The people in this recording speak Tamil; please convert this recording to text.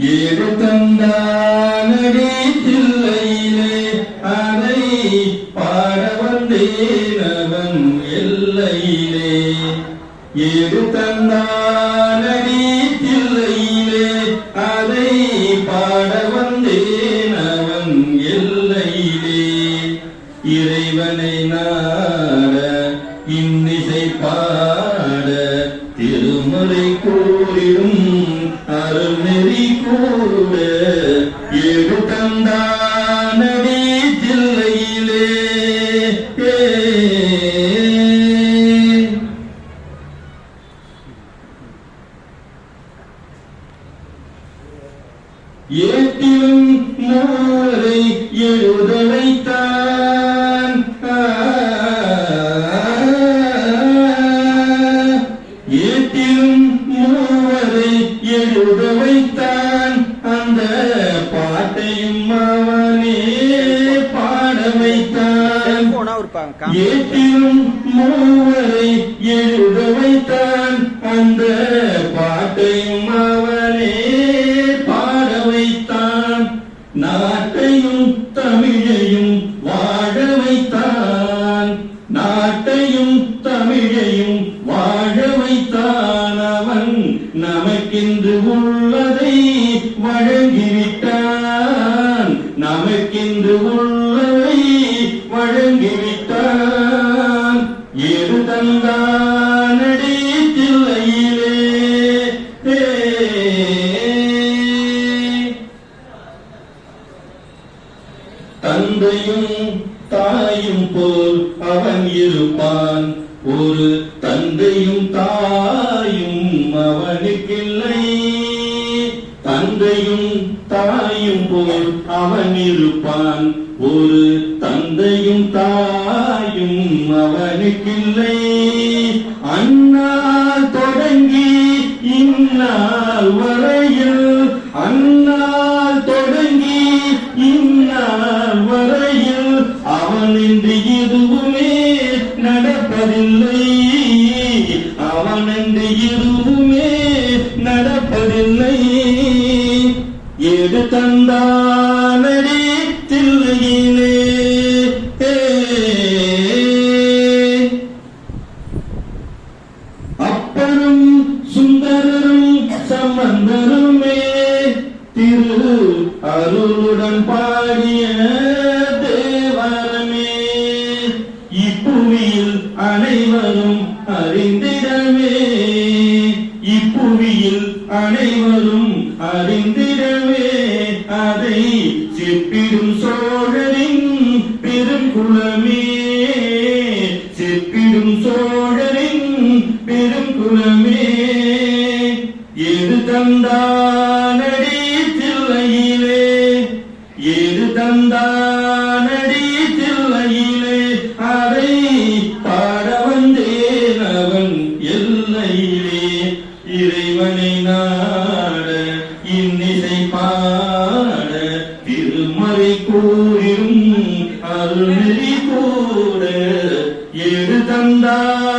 ஏடு தந்தானடி தில்லையிலே அதை பாட வந்தேனவன் எல்லையிலே. ஏடு தந்தானடி தில்லையிலே அதை பாட வந்தேனவன் எல்லையிலே. இறைவனை நாட இன்னிசை பாட ஏட்டிலும் மூரை எழுத வைத்தான். ஏட்டிலும் மூவரை எழுத வைத்தான். அந்த பாட்டையும் அவனே பாட வைத்தான். ஏட்டிலும் மூவரை எழுத வைத்தான். தமிழையும் வாழ வைத்தான். நாட்டையும் தமிழையும் வாழ வைத்தான் அவன். நமக்கென்று உள்ளதை வழங்கிவிட்டான். நமக்கென்று உள்ளதை வழங்கிவிட்டான். எது தந்தானடி தில்லையிலே தந்தையும் தாயும் போல் அவன் இருப்பான். ஒரு தந்தையும் தாயும் அவனுக்கில்லை. தந்தையும் தாயும் போல் அவன் இருப்பான். ஒரு தந்தையும் தாயும் அவனுக்கில்லை. அண்ணா தொடங்கி இன்னால் வரையில் அண்ணா தொடங்கி இந்நாள் என்று எதுவுமே நடப்பதில்லை. அவன் என்று எதுவுமே நடப்பதில்லை. எது தந்தானடி தில்லையிலே? அப்பரும் சுந்தரரும் சம்பந்தருமே திரு அருளுடன் பாடிய தேவரமே இப்புவியில் அனைவரும் அறிந்திடவே. இப்புவியில் அனைவரும் அறிந்திடவே. அதை செப்பிடும் சோழரின் பெருங்குளமே செப்பிடும் சோழரின் பெருங்குளமே Oh.